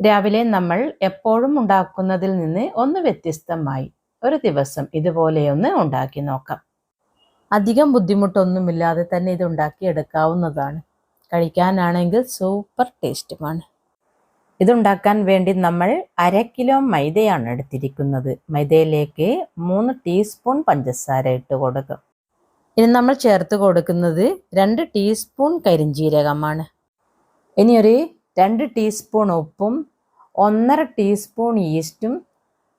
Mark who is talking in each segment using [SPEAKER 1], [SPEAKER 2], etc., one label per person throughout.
[SPEAKER 1] രാവിലെ നമ്മൾ എപ്പോഴും ഉണ്ടാക്കുന്നതിൽ നിന്ന് ഒന്ന് വ്യത്യസ്തമായി ഒരു ദിവസം ഇതുപോലെയൊന്ന് ഉണ്ടാക്കി നോക്കാം. അധികം ബുദ്ധിമുട്ടൊന്നുമില്ലാതെ തന്നെ ഇത് ഉണ്ടാക്കി എടുക്കാവുന്നതാണ് കഴിക്കാനാണെങ്കിൽ സൂപ്പർ ടേസ്റ്റുമാണ്. ഇതുണ്ടാക്കാൻ വേണ്ടി നമ്മൾ അര കിലോ മൈദയാണ് എടുത്തിരിക്കുന്നത്. മൈദയിലേക്ക് മൂന്ന് ടീസ്പൂൺ പഞ്ചസാര ഇട്ട് കൊടുക്കും. ഇനി നമ്മൾ ചേർത്ത് കൊടുക്കുന്നത് രണ്ട് ടീസ്പൂൺ കരിഞ്ജീരകമാണ് ഇനി ഒരു രണ്ട് ടീസ്പൂൺ ഉപ്പും ഒന്നര ടീസ്പൂൺ ഈസ്റ്റും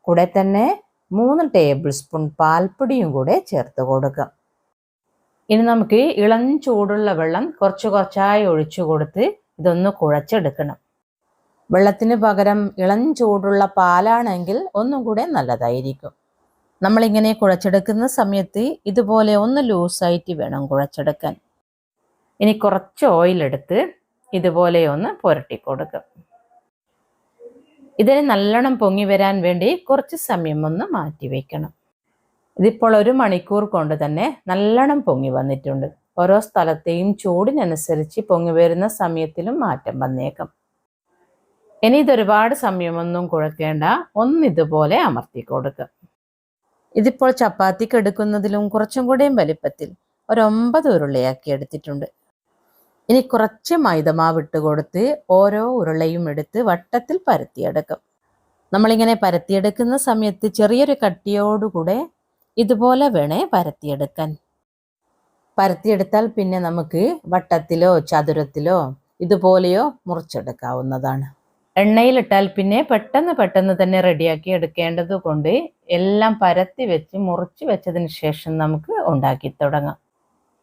[SPEAKER 1] കൂടെ തന്നെ മൂന്ന് ടേബിൾ സ്പൂൺ പാൽപ്പൊടിയും കൂടെ ചേർത്ത് കൊടുക്കാം. ഇനി നമുക്ക് ഇളം ചൂടുള്ള വെള്ളം കുറച്ച് കുറച്ചായി ഒഴിച്ചു കൊടുത്ത് ഇതൊന്ന് കുഴച്ചെടുക്കണം. വെള്ളത്തിന് പകരം ഇളം ചൂടുള്ള പാലാണെങ്കിൽ ഒന്നും കൂടെ നല്ലതായിരിക്കും. നമ്മളിങ്ങനെ കുഴച്ചെടുക്കുന്ന സമയത്ത് ഇതുപോലെ ഒന്ന് ലൂസായിട്ട് വേണം കുഴച്ചെടുക്കാൻ. ഇനി കുറച്ച് ഓയിൽ എടുത്ത് ഇതുപോലെ ഒന്ന് പുരട്ടി കൊടുക്കും. ഇതിന് നല്ലോണം പൊങ്ങി വരാൻ വേണ്ടി കുറച്ച് സമയം ഒന്ന് മാറ്റി വെക്കണം. ഇതിപ്പോൾ ഒരു മണിക്കൂർ കൊണ്ട് തന്നെ നല്ലോണം പൊങ്ങി വന്നിട്ടുണ്ട്. ഓരോ സ്ഥലത്തെയും ചൂടിനനുസരിച്ച് പൊങ്ങി വരുന്ന സമയത്തിലും മാറ്റം വന്നേക്കും. ഇനി ഇതൊരുപാട് സമയമൊന്നും കുഴക്കേണ്ട. ഒന്ന് ഇതുപോലെ അമർത്തി കൊടുക്കുക ഇതിപ്പോൾ ചപ്പാത്തിക്ക് എടുക്കുന്നതിലും കുറച്ചും കൂടെയും വലിപ്പത്തിൽ ഒരു ഒമ്പത് ഉരുളയാക്കി എടുത്തിട്ടുണ്ട്. ഇനി കുറച്ച് മൈദമാവ് ഇട്ട് കൊടുത്ത് ഓരോ ഉരുളയും എടുത്ത് വട്ടത്തിൽ പരത്തിയെടുക്കും. നമ്മളിങ്ങനെ പരത്തിയെടുക്കുന്ന സമയത്ത് ചെറിയൊരു കട്ടിയോടുകൂടെ ഇതുപോലെ വേണേ പരത്തിയെടുക്കാൻ. പരത്തിയെടുത്താൽ പിന്നെ നമുക്ക് വട്ടത്തിലോ ചതുരത്തിലോ ഇതുപോലെയോ മുറിച്ചെടുക്കാവുന്നതാണ്. എണ്ണയിലിട്ടാൽ പിന്നെ പെട്ടെന്ന് പെട്ടെന്ന് തന്നെ റെഡിയാക്കി എടുക്കേണ്ടത് കൊണ്ട് എല്ലാം പരത്തി വെച്ച് മുറിച്ച് വെച്ചതിന് ശേഷം നമുക്ക് ഉണ്ടാക്കി തുടങ്ങാം.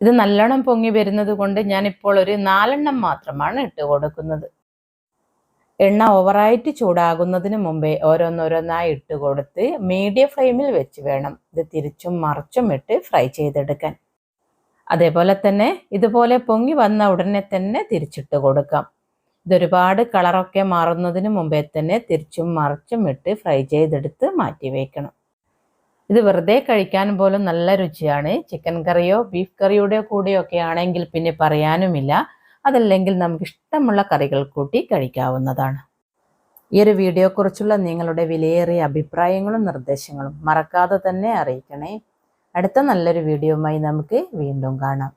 [SPEAKER 1] ഇത് നല്ലോണം പൊങ്ങി വരുന്നത് കൊണ്ട് ഞാനിപ്പോൾ ഒരു നാലെണ്ണം മാത്രമാണ് ഇട്ട് കൊടുക്കുന്നത്. എണ്ണ ഓവറായിട്ട് ചൂടാകുന്നതിന് മുമ്പേ ഓരോന്നോരോന്നായി ഇട്ട് കൊടുത്ത് മീഡിയം ഫ്ലെയിമിൽ വെച്ച് വേണം ഇത് തിരിച്ചും മറിച്ചും ഇട്ട് ഫ്രൈ ചെയ്തെടുക്കാൻ. അതേപോലെ തന്നെ ഇതുപോലെ പൊങ്ങി വന്ന ഉടനെ തന്നെ തിരിച്ചിട്ട് കൊടുക്കാം. ഇതൊരുപാട് കളറൊക്കെ മാറുന്നതിന് മുമ്പേ തന്നെ തിരിച്ചും മറിച്ചും ഇട്ട് ഫ്രൈ ചെയ്തെടുത്ത് മാറ്റി വയ്ക്കണം ഇത് വെറുതെ കഴിക്കാൻ പോലും നല്ല രുചിയാണ്. ചിക്കൻ കറിയോ ബീഫ് കറിയുടെ കൂടെയോ ഒക്കെ ആണെങ്കിൽ പിന്നെ പറയാനുമില്ല. അതല്ലെങ്കിൽ നമുക്ക് ഇഷ്ടമുള്ള കറികൾ കൂട്ടി കഴിക്കാവുന്നതാണ്. ഈ ഒരു വീഡിയോക്കുറിച്ചുള്ള നിങ്ങളുടെ വിലയേറിയ അഭിപ്രായങ്ങളും നിർദ്ദേശങ്ങളും മറക്കാതെ തന്നെ അറിയിക്കണേ. അടുത്ത നല്ലൊരു വീഡിയോയുമായി നമുക്ക് വീണ്ടും കാണാം.